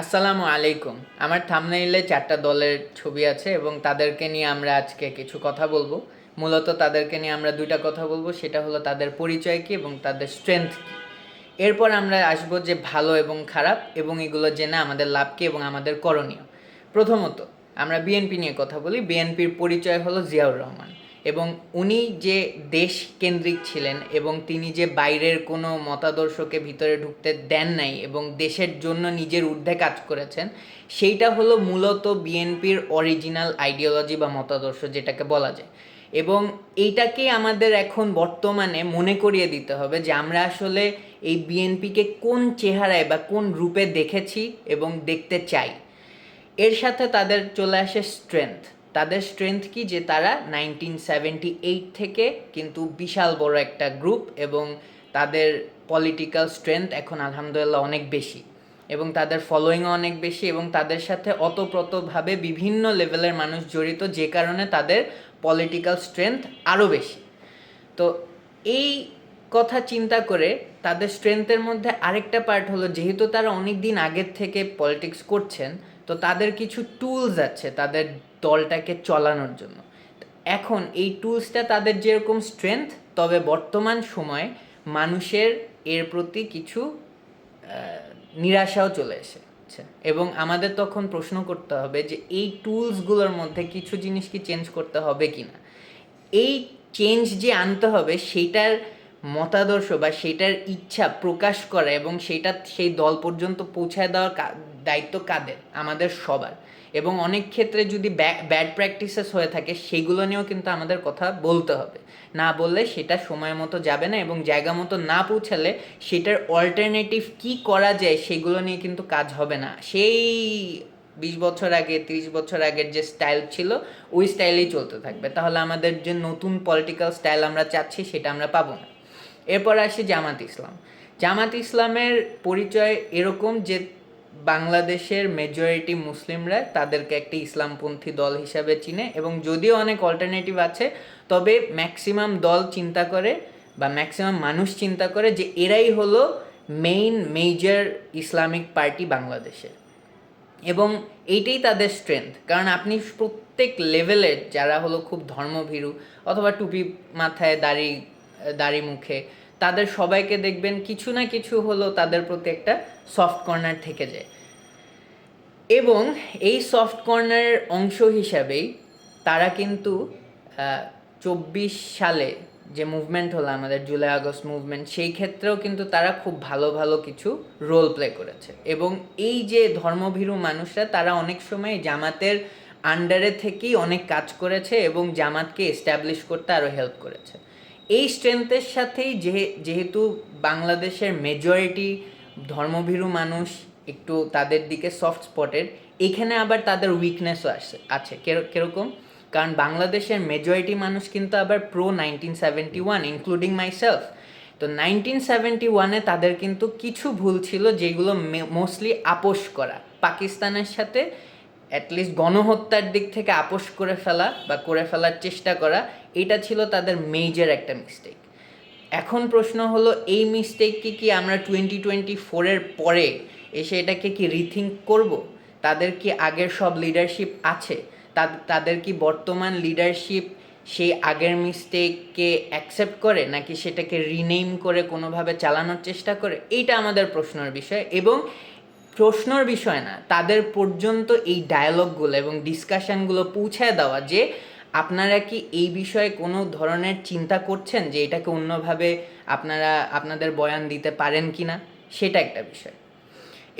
আসসালামু আলাইকুম। আমার থামনেইলে চারটা দলের ছবি আছে এবং তাদেরকে নিয়ে আমরা আজকে কিছু কথা বলব। মূলত তাদেরকে নিয়ে আমরা দুইটা কথা বলব, সেটা হলো তাদের পরিচয় কি এবং তাদের স্ট্রেংথ কি। এরপর আমরা আসব যে ভালো এবং খারাপ এবং এগুলো জেনে আমাদের লাভ কি এবং আমাদের করণীয়। প্রথমত, আমরা বিএনপি নিয়ে কথা বলি। বিএনপির পরিচয় হলো জিয়াউর রহমান। এবং উনি যে দেশ কেন্দ্রিক ছিলেন এবং তিনি যে বাইরের কোনো মতাদর্শকে ভিতরে ঢুকতে দেন নাই এবং দেশের জন্য নিজের ঊর্ধ্বে কাজ করেছেন, সেইটা হলো মূলত বিএনপির অরিজিনাল আইডিওলজি বা মতাদর্শ যেটাকে বলা যায়। এবং এইটাকে আমাদের এখন বর্তমানে মনে করিয়ে দিতে হবে যে আমরা আসলে এই বিএনপিকে কোন চেহারায় বা কোন রূপে দেখেছি এবং দেখতে চাই। এর সাথে তাদের চলে আসে স্ট্রেংথ তাদের স্ট্রেংথ কি? যে তারা নাইনটিন সেভেন্টি এইট থেকে কিন্তু বিশাল বড় একটা গ্রুপ এবং তাদের পলিটিক্যাল স্ট্রেংথ এখন আলহামদুলিল্লাহ অনেক বেশি এবং তাদের ফলোয়িংও অনেক বেশি এবং তাদের সাথে অতপ্রতভাবে বিভিন্ন লেভেলের মানুষ জড়িত, যে কারণে তাদের পলিটিক্যাল স্ট্রেংথ আরও বেশি। তো এই কথা চিন্তা করে তাদের স্ট্রেংথের মধ্যে আরেকটা পার্ট হলো, যেহেতু তারা অনেক দিন আগের থেকে পলিটিক্স করছেন, তো তাদের কিছু টুলস আছে, তাদের দলটাকে চলানোর জন্য। এখন এই টুলসটা তাদের যেরকম স্ট্রেংথ তবে বর্তমান সময়ে মানুষের এর প্রতি কিছু নিরাশাও চলে এসেছে। এবং আমাদের তখন প্রশ্ন করতে হবে যে এই টুলসগুলোর মধ্যে কিছু জিনিস কি চেঞ্জ করতে হবে কি না এই চেঞ্জ যে আনতে হবে, সেইটার মতাদর্শ বা সেটার ইচ্ছা প্রকাশ করা এবং সেটা সেই দল পর্যন্ত পৌঁছায় দেওয়ার দায়িত্ব কাদের? আমাদের সবার। এবং অনেক ক্ষেত্রে যদি ব্যাড প্র্যাকটিসেস হয়ে থাকে, সেগুলো নিয়েও কিন্তু আমাদের কথা বলতে হবে। না বললে সেটা সময় মতো যাবে না এবং জায়গা মতো না পৌঁছালে সেটার অল্টারনেটিভ কি করা যায় সেগুলো নিয়ে কিন্তু কাজ হবে না। সেই বিশ বছর আগে, তিরিশ বছর আগের যে স্টাইল ছিল, ওই স্টাইলেই চলতে থাকবে। তাহলে আমাদের যে নতুন পলিটিক্যাল স্টাইল আমরা চাচ্ছি, সেটা আমরা পাবো না। এরপর আসি জামাত ইসলাম। জামাত ইসলামের পরিচয় এরকম যে বাংলাদেশের মেজরিটি মুসলিমরা তাদেরকে একটি ইসলামপন্থী দল হিসাবে চিনে এবং যদিও অনেক অল্টারনেটিভ আছে, তবে ম্যাক্সিমাম দল চিন্তা করে বা ম্যাক্সিমাম মানুষ চিন্তা করে যে এরাই হলো মেইন মেজর ইসলামিক পার্টি বাংলাদেশে এবং এইটাই তাদের স্ট্রেংথ কারণ আপনি প্রত্যেক লেভেলের যারা হলো খুব ধর্মভীরু অথবা টুপি মাথায় দাড়ি দাড়ি মুখে। তাদের সবাইকে দেখবেন কিছু না কিছু হলো তাদের প্রতি একটা সফট কর্নার থেকে যায়। এবং এই সফট কর্নারের অংশ হিসাবেই তারা কিন্তু চব্বিশ সালে যে মুভমেন্ট হলো আমাদের জুলাই আগস্ট মুভমেন্ট সেই ক্ষেত্রেও কিন্তু তারা খুব ভালো ভালো কিছু রোল প্লে করেছে। এবং এই যে ধর্মভীরু মানুষরা, তারা অনেক সময় জামাতের আন্ডারে থেকেই অনেক কাজ করেছে এবং জামাতকে এস্টাবলিশ করতে আরও হেল্প করেছে। এই স্ট্রেংথের সাথেই যেহেতু বাংলাদেশের মেজরিটি ধর্মভীরু মানুষ একটু তাদের দিকে সফট স্পটের এখানে আবার তাদের উইকনেসও আসে, আছে। কের- কীরকম? কারণ বাংলাদেশের মেজরিটি মানুষ কিন্তু আবার pro nineteen seventy one including myself তো নাইনটিন সেভেন্টি ওয়ানে তাদের কিন্তু কিছু ভুল ছিল যেগুলো মোস্টলি আপোষ করা। পাকিস্তানের সাথে অ্যাটলিস্ট গণহত্যার দিক থেকে আপোষ করে ফেলা বা করে ফেলার চেষ্টা করা, এটা ছিল তাদের মেজর একটা মিস্টেক এখন প্রশ্ন হলো, এই মিস্টেককে কি আমরা টোয়েন্টি টোয়েন্টি ফোরের পরে এসে এটাকে কি রিথিঙ্ক করব? তাদের কি আগের সব লিডারশিপ আছে? তাদের কি বর্তমান লিডারশিপ সেই আগের মিস্টেককে অ্যাকসেপ্ট করে, নাকি সেটাকে রিনেম করে কোনোভাবে চালানোর চেষ্টা করে? এইটা আমাদের প্রশ্নের বিষয় এবং প্রশ্নর বিষয় না, তাদের পর্যন্ত এই ডায়ালগগুলো এবং ডিসকাশনগুলো পৌঁছায় দেওয়া যে আপনারা কি এই বিষয়ে কোনো ধরনের চিন্তা করছেন যে এটাকে অন্যভাবে আপনারা, আপনাদের বয়ান দিতে পারেন কি না সেটা একটা বিষয়।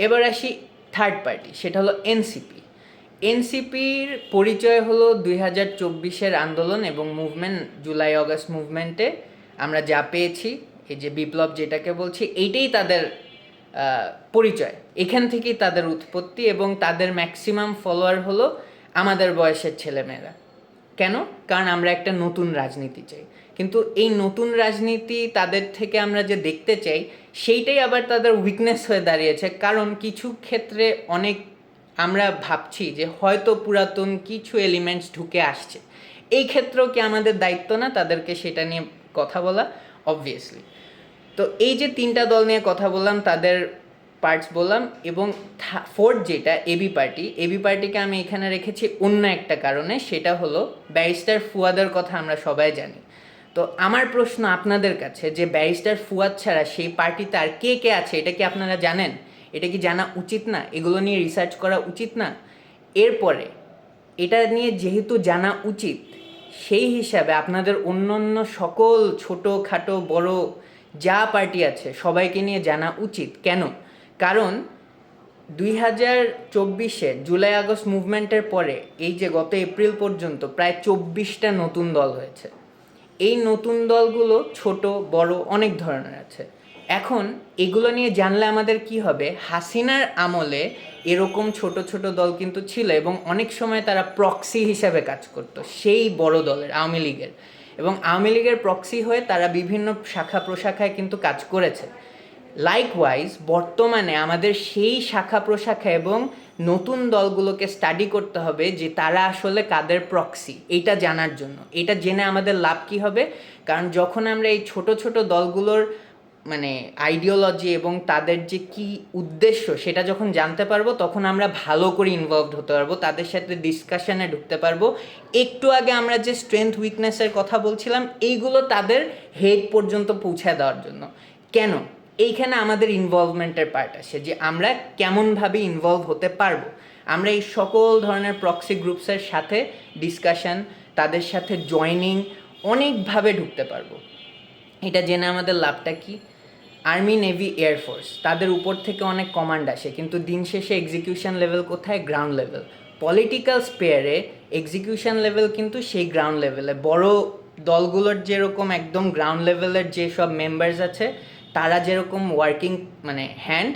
এবার আসি থার্ড পার্টি সেটা হলো এনসিপি এনসিপির পরিচয় হলো দুই হাজার চব্বিশের আন্দোলন এবং মুভমেন্ট জুলাই, অগস্ট মুভমেন্টে আমরা যা পেয়েছি, এই যে বিপ্লব যেটাকে বলছি, এইটাই তাদের পরিচয়। এখান থেকেই তাদের উৎপত্তি এবং তাদের ম্যাক্সিমাম ফলোয়ার হলো আমাদের বয়সের ছেলেমেয়েরা। কেন? কারণ আমরা একটা নতুন রাজনীতি চাই। কিন্তু এই নতুন রাজনীতি তাদের থেকে আমরা যে দেখতে চাই, সেইটাই আবার তাদের উইকনেস হয়ে দাঁড়িয়েছে। কারণ কিছু ক্ষেত্রে অনেক আমরা ভাবছি যে হয়তো পুরাতন কিছু এলিমেন্টস ঢুকে আসছে। এই ক্ষেত্রেও কি আমাদের দায়িত্ব না তাদেরকে সেটা নিয়ে কথা বলা? অবভিয়াসলি তো এই যে তিনটা দল নিয়ে কথা বললাম, তাদের পার্টস বললাম এবং ফোর্থ যেটা এবি পার্টি এবি পার্টিকে আমি এখানে রেখেছি অন্য একটা কারণে, সেটা হলো ব্যারিস্টার ফুয়াদের কথা আমরা সবাই জানি। তো আমার প্রশ্ন আপনাদের কাছে যে ব্যারিস্টার ফুয়াদ ছাড়া সেই পার্টিতে আর কে কে আছে, এটা কি আপনারা জানেন? এটা কি জানা উচিত না? এগুলো নিয়ে রিসার্চ করা উচিত না? এরপরে, এটা নিয়ে যেহেতু জানা উচিত, সেই হিসাবে আপনাদের অন্য অন্য সকল ছোট খাটো বড় যা পার্টি আছে সবাইকে নিয়ে জানা উচিত। কেন? কারণ দুই হাজার চব্বিশে জুলাই আগস্ট মুভমেন্টের পরে এই যে গত এপ্রিল পর্যন্ত প্রায় চব্বিশটা নতুন দল হয়েছে। এই নতুন দলগুলো ছোট, বড় অনেক ধরনের আছে। এখন এগুলো নিয়ে জানলে আমাদের কি হবে? হাসিনার আমলে এরকম ছোট ছোট দল কিন্তু ছিল এবং অনেক সময় তারা প্রক্সি হিসাবে কাজ করতো, সেই বড় দলের, আওয়ামী লীগের। এবং আওয়ামী লীগের প্রক্সি হয়ে তারা বিভিন্ন শাখা প্রশাখায় কিন্তু কাজ করেছে। লাইকওয়াইজ বর্তমানে আমাদের সেই শাখা প্রশাখা এবং নতুন দলগুলোকে স্টাডি করতে হবে যে তারা আসলে কাদের প্রক্সি এটা জানার জন্য। এটা জেনে আমাদের লাভ কি হবে? কারণ যখন আমরা এই ছোট ছোট দলগুলোর মানে আইডিওলজি এবং তাদের যে কি উদ্দেশ্য সেটা যখন জানতে পারব, তখন আমরা ভালো করে ইনভলভড হতে পারব, তাদের সাথে ডিসকাশনে ঢুকতে পারব। একটু আগে আমরা যে স্ট্রেংথ উইকনেসের কথা বলছিলাম, এইগুলো তাদের হেড পর্যন্ত পৌঁছে দেওয়ার জন্য। কেন? এইখানে আমাদের ইনভলভমেন্টের পার্ট আসে যে আমরা কেমনভাবে ইনভলভ হতে পারব। আমরা এই সকল ধরনের প্রক্সি গ্রুপসের সাথে ডিসকাশন তাদের সাথে জয়নিং অনেকভাবে ঢুকতে পারব। এটা জেনে আমাদের লাভটা কি? আর্মি, নেভি এয়ারফোর্স তাদের উপর থেকে অনেক কমান্ড আসে, কিন্তু দিন শেষে এক্সিকিউশন লেভেল কোথায়? Ground level. পলিটিক্যাল স্পেয়ারে এক্সিকিউশন লেভেল কিন্তু সেই গ্রাউন্ড লেভেলে। বড় দলগুলোর যেরকম একদম গ্রাউন্ড লেভেলের যেসব মেম্বার্স আছে, তারা যেরকম ওয়ার্কিং মানে হ্যান্ড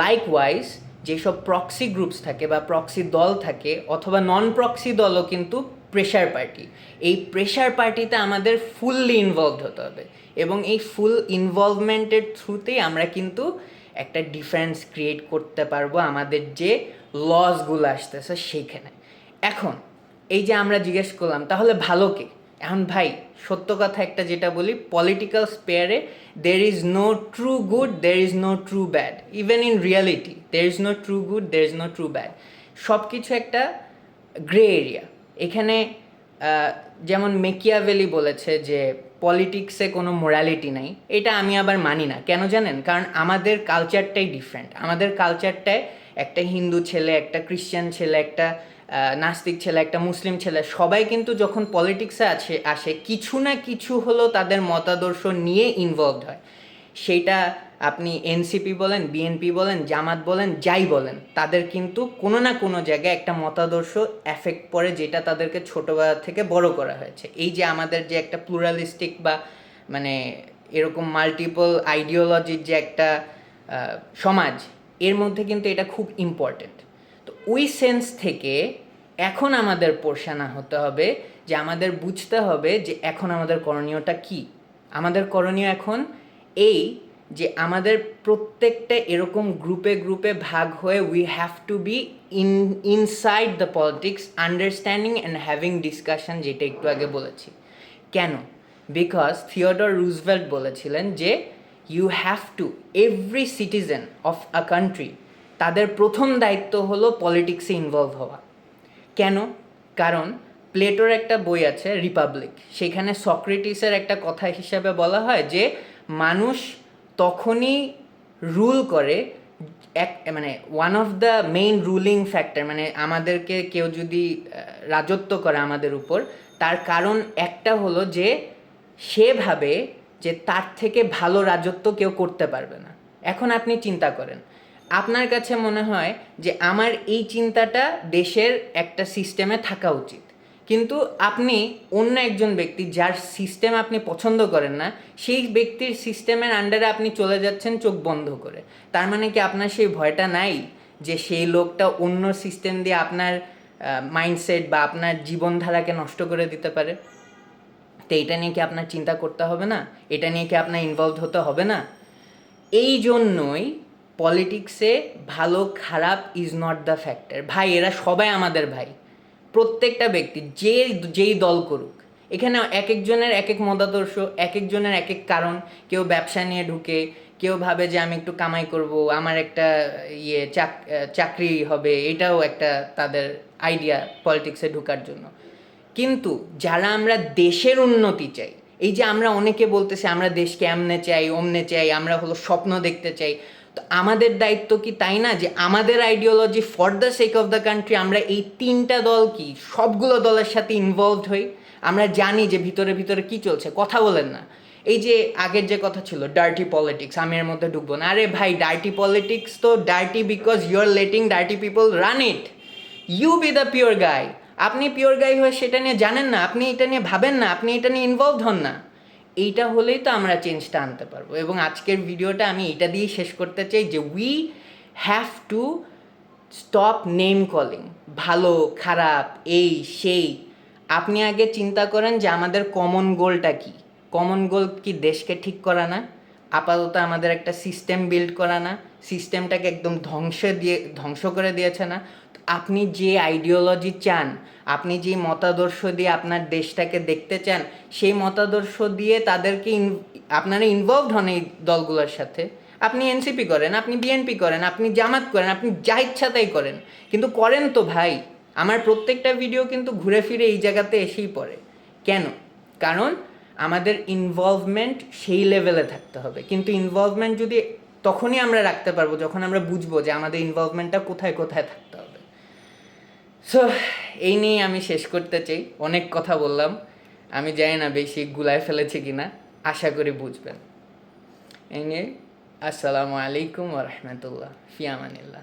লাইকওয়াইজ যেসব প্রক্সি গ্রুপস থাকে বা প্রক্সি দল থাকে, অথবা নন প্রক্সি দলও কিন্তু প্রেশার পার্টি এই প্রেশার পার্টিতে আমাদের ফুললি ইনভলভড হতে হবে এবং এই ফুল ইনভলভমেন্টের থ্রুতেই আমরা কিন্তু একটা ডিফারেন্স ক্রিয়েট করতে পারব আমাদের যে লসগুলো আসতেছে সেইখানে। এখন, এই যে আমরা জিজ্ঞেস করলাম, তাহলে ভালো কে? এখন ভাই, সত্য কথা একটা যেটা বলি political স্পেয়ারে there is no true good there is no true bad even in reality there is no true good there is no true bad সব কিছু একটা গ্রে এরিয়া এখানে যেমন মেকিয়াভেলি বলেছে যে পলিটিক্সে কোনো মোরালিটি নাই, এটা আমি আবার মানি না। কেন জানেন? কারণ আমাদের কালচারটাই ডিফারেন্ট আমাদের কালচারটায় একটা হিন্দু ছেলে, একটা খ্রিশ্চান ছেলে, একটা নাস্তিক ছেলে, একটা মুসলিম ছেলে, সবাই কিন্তু যখন পলিটিক্সে আছে, আসে, কিছু না কিছু হলো তাদের মতাদর্শ নিয়ে ইনভলভড হয়। সেইটা আপনি এনসিপি বলেন, বিএনপি বলেন, জামাত বলেন, যাই বলেন, তাদের কিন্তু কোনো না কোনো জায়গায় একটা মতাদর্শ এফেক্ট পড়ে যেটা তাদেরকে ছোটোবেলা থেকে বড় করা হয়েছে। এই যে আমাদের যে একটা প্লুরালিস্টিক বা মানে এরকম মাল্টিপল আইডিওলজির যে একটা সমাজ, এর মধ্যে কিন্তু এটা খুব ইম্পর্টেন্ট তো ওই সেন্স থেকে এখন আমাদের পোর্শানা হতে হবে যে আমাদের বুঝতে হবে যে এখন আমাদের করণীয়টা কি। আমাদের করণীয় এখন এই যে আমাদের প্রত্যেকটা এরকম গ্রুপে গ্রুপে ভাগ হয়ে we have to be in inside the politics understanding and having discussion যেটা একটু আগে বলেছি। কেন? বিকজ থিওডর রুজভেল্ট বলেছিলেন যে you have to every citizen of a country তাদের প্রথম দায়িত্ব হলো পলিটিক্সে ইনভলভ হওয়া। কেন? কারণ প্লেটোর একটা বই আছে রিপাবলিক সেখানে সক্রেটিসের একটা কথা হিসাবে বলা হয় যে মানুষ তখনই রুল করে এক মানে one of the main ruling factor মানে আমাদেরকে কেউ যদি রাজত্ব করে আমাদের উপর, তার কারণ একটা হলো যে সে ভাবে যে তার থেকে ভালো রাজত্ব কেউ করতে পারবে না। এখন আপনি চিন্তা করেন, আপনার কাছে মনে হয় যে আমার এই চিন্তাটা দেশের একটা সিস্টেমে থাকা উচিত। কিন্তু আপনি অন্য একজন ব্যক্তি যার সিস্টেম আপনি পছন্দ করেন না, সেই ব্যক্তির সিস্টেমের আন্ডারে আপনি চলে যাচ্ছেন চোখ বন্ধ করে। তার মানে কি আপনার সেই ভয়টা নাই যে সেই লোকটা অন্য সিস্টেম দিয়ে আপনার মাইন্ডসেট বা আপনার জীবনধারাকে নষ্ট করে দিতে পারে? তো এটা নিয়ে কি আপনার চিন্তা করতে হবে না? এটা নিয়ে কি আপনার ইনভলভ হতে হবে না? এই জন্যই পলিটিক্সে ভালো খারাপ ইজ নট দ্য ফ্যাক্টর ভাই, এরা সবাই আমাদের ভাই। প্রত্যেকটা ব্যক্তি, যে, যেই দল করুক, এখানে এক একজনের এক এক মতাদর্শ, এক একজনের এক এক কারণ, কেউ ব্যবসা নিয়ে ঢুকে, কেউ ভাবে যে, আমি একটু কামাই করব, আমার একটা ইয়ে চাক- চাকরি হবে। এটাও একটা তাদের আইডিয়া পলিটিক্সে ঢোকার জন্য। কিন্তু যারা আমরা দেশের উন্নতি চাই, এই যে আমরা অনেকে বলতেছি, আমরা দেশকে এমনে চাই, অমনে চাই, আমরা হলো স্বপ্ন দেখতে চাই। তো আমাদের দায়িত্ব কি তাই না? যে আমাদের ideology for the sake of the country আমরা এই তিনটা দল কি? সবগুলো দলের সাথে ইনভলভড হই। আমরা জানি যে ভিতরে ভিতরে কি চলছে। কথা বলেন না। এই যে আগের যে কথা ছিল ডার্টি পলিটিক্স আমি এর মধ্যে ঢুকবো না। আরে ভাই ডার্টি পলিটিক্স তো dirty because you are letting dirty people run it you be the pure guy আপনি পিওর গাই হয়ে সেটা নিয়ে জানেন না। আপনি এটা নিয়ে ভাবেন না। আপনি এটা নিয়ে ইনভলভ হন না। এইটা হলেই তো আমরা চেঞ্জটা আনতে পারব। এবং আজকের ভিডিওটা আমি এটা দিয়েই শেষ করতে চাই যে we have to stop name calling ভালো, খারাপ, এই, সেই। আপনি আগে চিন্তা করেন যে আমাদের কমন গোলটা কি? কমন গোল কি দেশকে ঠিক করা না? আপাতত আমাদের একটা সিস্টেম বিল্ড করা না? সিস্টেমটাকে একদম ধ্বংস দিয়ে, ধ্বংস করে দিয়েছে না? আপনি যে আইডিওলজি চান, আপনি যে মতাদর্শ দিয়ে আপনার দেশটাকে দেখতে চান, সেই মতাদর্শ দিয়ে তাদেরকে আপনারা ইনভলভড হন এই দলগুলোর সাথে। আপনি এনসিপি করেন, আপনি বিএনপি করেন, আপনি জামাত করেন, আপনি যা ইচ্ছা তাই করেন। কিন্তু করেন তো ভাই। আমার প্রত্যেকটা ভিডিও কিন্তু ঘুরে ফিরে এই জায়গাতে এসেই পড়ে। কেন? কারণ আমাদের ইনভলভমেন্ট সেই লেভেলে থাকতে হবে। কিন্তু ইনভলভমেন্ট যদি তখনই আমরা রাখতে পারব, যখন আমরা বুঝব যে আমাদের ইনভলভমেন্টটা কোথায় কোথায় থাকতে হবে। সো এই নিয়ে আমি শেষ করতে চাই। অনেক কথা বললাম। আমি জানি না বেশি গুলায় ফেলেছি কিনা। আশা করি বুঝবেন। এই নিয়ে, আসসালামু আলাইকুম রহমতুল্লাহ। ফিয়ামানিল্লাহ